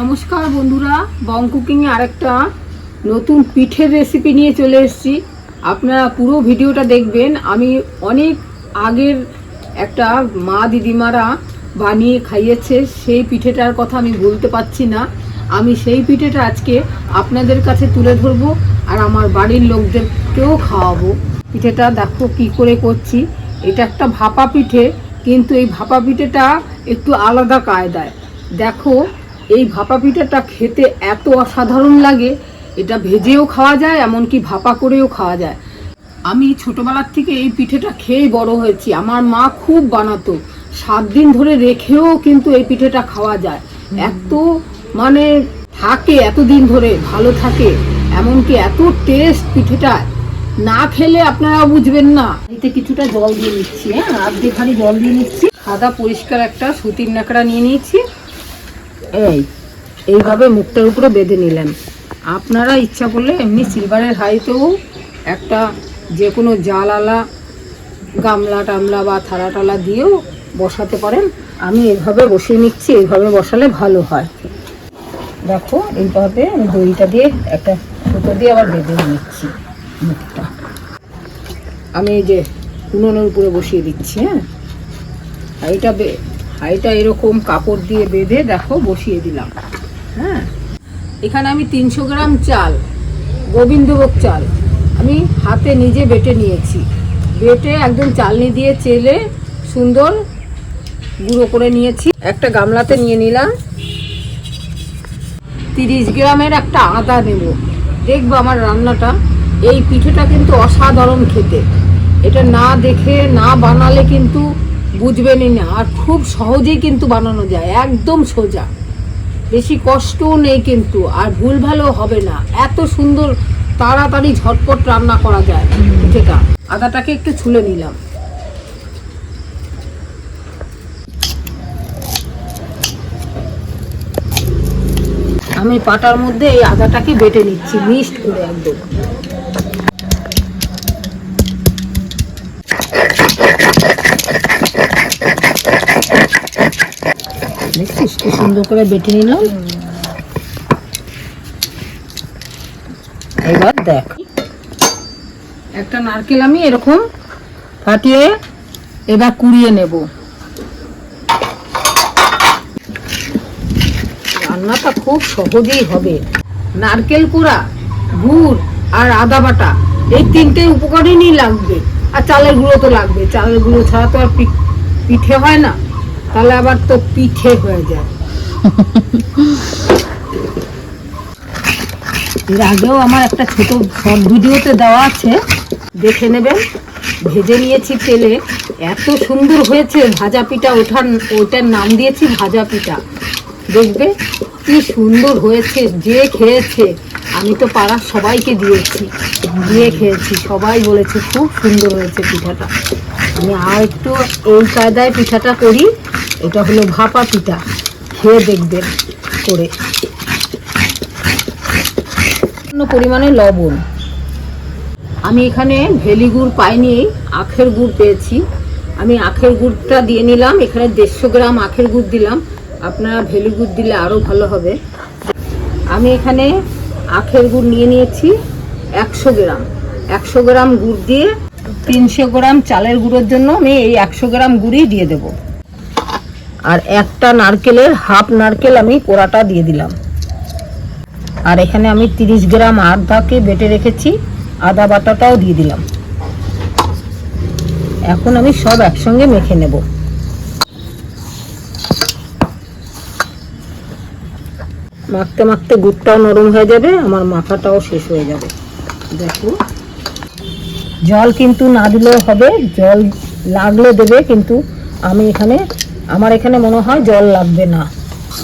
নমস্কার বন্ধুরা, বং কুকিংয়ে আরেকটা নতুন পিঠের রেসিপি নিয়ে চলে এসেছি। আপনারা পুরো ভিডিওটা দেখবেন। আমি অনেক আগের একটা মা দিদিমারা বানিয়ে খাইয়েছে, সেই পিঠেটার কথা আমি বলতে পারছি না। আমি সেই পিঠেটা আজকে আপনাদের কাছে তুলে ধরবো আর আমার বাড়ির লোকদেরকেও খাওয়াবো। পিঠেটা দেখো কি করে করছি। এটা একটা ভাপা পিঠে, কিন্তু এই ভাপা পিঠেটা একটু আলাদা কায়দায়। দেখো এই ভাপা পিঠাটা খেতে এত অসাধারণ লাগে। এটা ভেজেও খাওয়া যায়, এমনকি ভাপা করেও খাওয়া যায়। আমি ছোটবেলার থেকে এই পিঠেটা খেয়ে বড় হয়েছি। আমার মা খুব বানাতো। সাত দিন ধরে রেখেও কিন্তু এই পিঠেটা খাওয়া যায়। এত মানে থাকে এতদিন ধরে, ভালো থাকে। এমনকি এত টেস্ট পিঠেটা না খেলে আপনারা বুঝবেন না। এতে কিছুটা জল দিয়ে নিচ্ছি হ্যাঁ? আর্ধেক খানি জল দিয়ে নিচ্ছি। সাদা পরিষ্কার একটা সুতির ন্যাকড়া নিয়ে নিয়েছি। এই, এইভাবে মুখটার উপরে বেঁধে নিলেন। আপনারা ইচ্ছা করলে এমনি সিলভারের হাইতেও একটা যে কোনো জালালা, গামলা টামলা বা থালা টালা দিয়েও বসাতে পারেন। আমি এভাবে বসিয়ে নিচ্ছি, এইভাবে বসালে ভালো হয়। দেখো, এইভাবে আমি দড়িটা দিয়ে একটা সুতো দিয়ে আবার বেঁধে নিচ্ছি মুখটা। আমি এই যে উনুনের উপরে বসিয়ে দিচ্ছি হ্যাঁ? হাইটা হাইটা এরকম কাপড় দিয়ে বেঁধে, দেখো, বসিয়ে দিলাম। হ্যাঁ? এখানে আমি তিনশো গ্রাম চাল, গোবিন্দভোগ চাল। আমি হাতে নিজে বেটে নিয়েছি। বেটে একদম চালনি দিয়ে চেলে সুন্দর গুঁড়ো করে নিয়েছি। একটা গামলাতে নিয়ে নিলাম। তিরিশ গ্রামের একটা আদা নেব। দেখব আমার রান্নাটা। এই পিঠেটা কিন্তু অসাধারণ খেতে। এটা না দেখে, না বানালে কিন্তু বুঝবেনই না। আর খুব সহজেই কিন্তু বানানো যায়, একদম সোজা। বেশি কষ্টও নেই কিন্তু, আর ভুল ভালো হবে না। এত সুন্দর তাড়াতাড়ি ঝটপট রান্না করা যায় পিঠেটা। আদাটাকে একটু ছুলে নিলাম। আমি পাটার মধ্যে এই আদাটাকে বেটে নিচ্ছি, মিক্সড করে একদম। দেখছিস? কি সুন্দর করে বেটে নিলাম। এবার দেখ। একটা নারকেল আমি এরকম ফাটিয়ে এবার কুড়িয়ে নেব। রান্নাটা খুব সহজেই হবে। নারকেল কুড়া, গুড় আর আদা বাটা, এই তিনটে উপকরণই লাগবে। আর চালের গুঁড়ো তো লাগবে। চালের গুঁড়ো ছাড়া তো আর পিঠে হয় না। তাহলে আবার তো পিঠে হয়ে যায়। এর আগেও আমার একটা ছোট শর্ট ভিডিওতে দেওয়া আছে। দেখে নেবেন। ভেজে নিয়েছি তেলে। এত সুন্দর হয়েছে ভাজা পিঠা। ওঠার ওটার নাম দিয়েছি ভাজা পিঠা। দেখবে কি সুন্দর হয়েছে, যে খেয়েছে। আমি তো পাড়ার সবাইকে দিয়েছি। দিয়ে খেয়েছি। সবাই বলেছে, খুব সুন্দর হয়েছে পিঠাটা। আমি আর একটু এই কায়দায় পিঠাটা করি। এটা হলো ভাপা পিঠা। খেয়ে দেখবেন করে। পরিমাণে লবণ। আমি এখানে ভেলি গুড় পাইনি, আখের গুড় পেয়েছি। আমি আখের গুড়টা দিয়ে নিলাম। এখানে দেড়শো গ্রাম আখের গুড় দিলাম। আপনারা ভেলি গুড় দিলে আরও ভালো হবে। আমি এখানে আখের গুড় নিয়ে নিয়েছি একশো গ্রাম। একশো গ্রাম গুড় দিয়ে তিনশো গ্রাম চালের গুঁড়োর জন্য আমি এই একশো গ্রাম গুড়ই দিয়ে দেব। আর একটা নারকেলের হাফ নারকেল আমি কোড়াটা দিয়ে দিলাম। আর এখানে আমি তিরিশ গ্রাম আদাকে বেটে রেখেছি, আদা বাটাটাও দিয়ে দিলাম। এখন আমি সব একসঙ্গে মেখে নেব। মাখতে মাখতে গুড়টাও নরম হয়ে যাবে, আমার মাখাটাও শেষ হয়ে যাবে। দেখো। জল কিন্তু না দিলেও হবে, জল লাগলে দেবে কিন্তু আমি এখানে, আমার এখানে মনে হয় জল লাগবে না।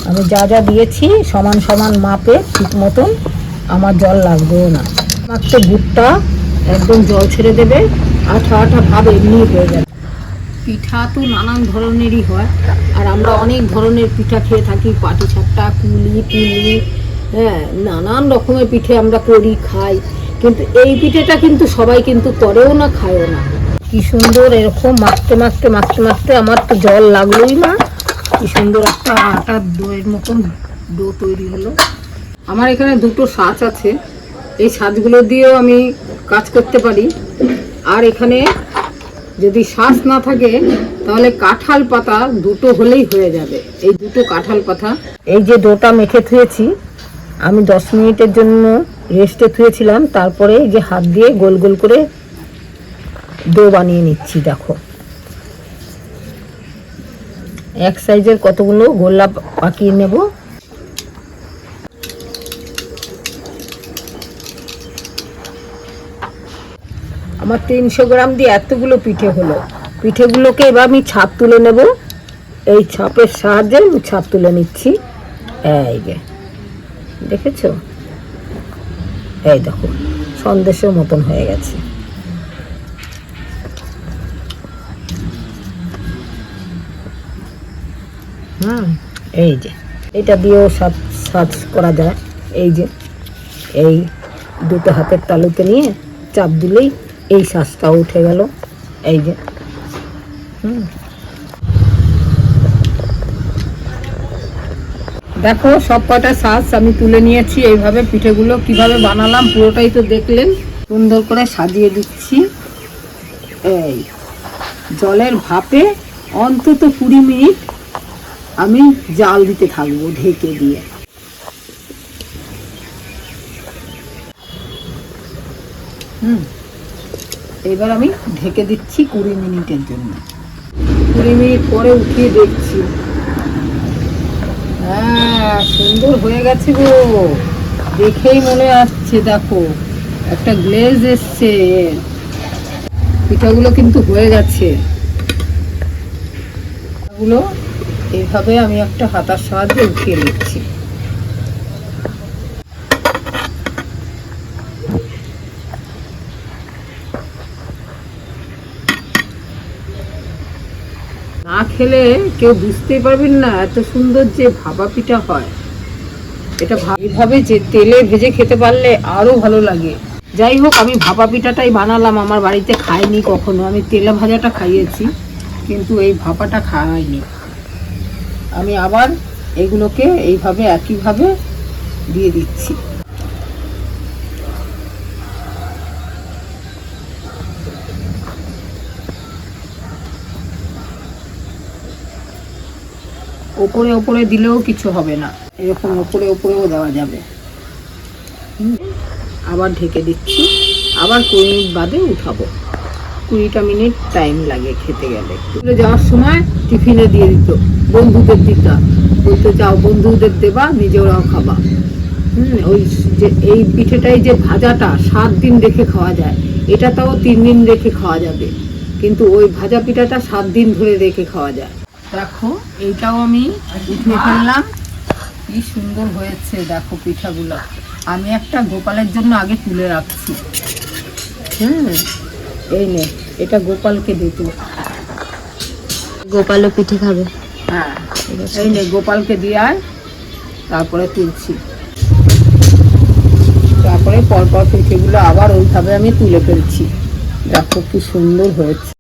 আমি যা যা দিয়েছি সমান সমান মাপে ঠিক মতন আমার জল লাগবেও না। মাত্র গুড়টা একদম জল ছেড়ে দেবে আঠা আঠা ভাব এমনি হয়ে যাবে। পিঠা তো নানান ধরনেরই হয় আর আমরা অনেক ধরনের পিঠা খেয়ে থাকি পাটি ছাট্টা কুলি, পুলি হ্যাঁ নানান রকমের পিঠে আমরা করি, খাই। কিন্তু এই পিঠেটা কিন্তু সবাই কিন্তু করেও না খায়ও না। কি সুন্দর এরকম মাখতে মাখতে মাখতে মাখতে আমার তো জল লাগলোই না। কি সুন্দর একটা আটার দইয়ের মতন ডো তৈরি হলো। আমার এখানে দুটো সাজ আছে। এই সাজগুলো দিয়েও আমি কাজ করতে পারি। আর এখানে যদি শ্বাস না থাকে তাহলে কাঁঠাল পাতা দুটো হলেই হয়ে যাবে। এই দুটো কাঁঠাল পাতা। এই যে ডোটা মেখে থুয়েছি আমি দশ মিনিটের জন্য রেস্টে থুয়েছিলাম, তারপরে যে হাত দিয়ে গোল গোল করে ডো বানিয়ে নিচ্ছি, দেখো। এক সাইজের কতগুলো গোল্লা পাকিয়ে নেব। আমার তিনশো গ্রাম দিয়ে এতগুলো পিঠে হলো। পিঠেগুলোকে এবার আমি ছাপ তুলে নেব। এই ছাপের সাহায্যে আমি ছাপ তুলে নিচ্ছি। এই যে, দেখেছ? এই দেখো, সন্দেশের মতন হয়ে গেছে। হুম, এই যে, এটা দিয়েও সাজ সাজ করা যায়। এই যে, এই দুটো হাতের তালুতে নিয়ে চাপ দিলেই এই শ্বাসটাও উঠে গেল। এই যে, হুম। দেখো, সব কটা শ্বাস আমি তুলে নিয়েছি। এইভাবে পিঠেগুলো কীভাবে বানালাম পুরোটাই তো দেখলেন। সুন্দর করে সাজিয়ে দিচ্ছি। এই, জলের ভাপে অন্তত কুড়ি মিনিট আমি জাল দিতে থাকব ঢেকে দিয়ে। হুম, এবার আমি ঢেকে দিচ্ছি কুড়ি মিনিটের জন্য। কুড়ি মিনিট পরে উঠিয়ে দেখছি। হ্যাঁ সুন্দর হয়ে গেছে গো। দেখেই মনে আসছে, দেখো, একটা গ্লেজ এসছে। পিঠাগুলো কিন্তু হয়ে গেছে। পিঠাগুলো এইভাবে আমি একটা হাতার সাহায্যে উঠিয়ে নিচ্ছি। খেলে কেউ বুঝতেই পারবেন না এত সুন্দর যে ভাপা পিঠা হয়। এটা ভা- এইভাবে যে তেলে ভেজে খেতে পারলে আরও ভালো লাগে। যাই হোক, আমি ভাপা পিঠাটাই বানালাম। আমার বাড়িতে খাইনি কখনো। আমি তেলে ভাজাটা খাইয়েছি, কিন্তু এই ভাপাটা খাওয়াইনি আমি আবার এগুলোকে এইভাবে, একইভাবে দিয়ে দিচ্ছি। ওপরে ওপরে দিলেও কিছু হবে না। এরকম ওপরে ওপরেও দেওয়া যাবে। আবার ঢেকে দিচ্ছি। আবার কুড়ি মিনিট বাদে উঠাবো। কুড়িটা মিনিট টাইম লাগে খেতে গেলে। স্কুলে যাওয়ার সময় টিফিনে দিয়ে দিত বন্ধুদের দিতা। বলতে যাও বন্ধুদের দেবা নিজেরাও খাবা। হুম ওই যে এই পিঠেটাই যে ভাজাটা সাত দিন রেখে খাওয়া যায় এটা তাও তিন দিন রেখে খাওয়া যাবে। কিন্তু ওই ভাজা পিঠাটা সাত দিন ধরে রেখে খাওয়া যায়। দেখো এইটাও আমি উঠে ফেললাম। কি সুন্দর হয়েছে দেখো পিঠাগুলো। আমি একটা গোপালের জন্য আগে তুলে রাখছি। হুম এই নে এটা গোপালকে দিত গোপালও পিঠে খাবে। হ্যাঁ এই নে গোপালকে দিয়ে আয় তারপরে তুলছি। তারপরে পরপর পিঠেগুলো আবার ওইভাবে আমি তুলে ফেলছি। দেখো কি সুন্দর হয়েছে।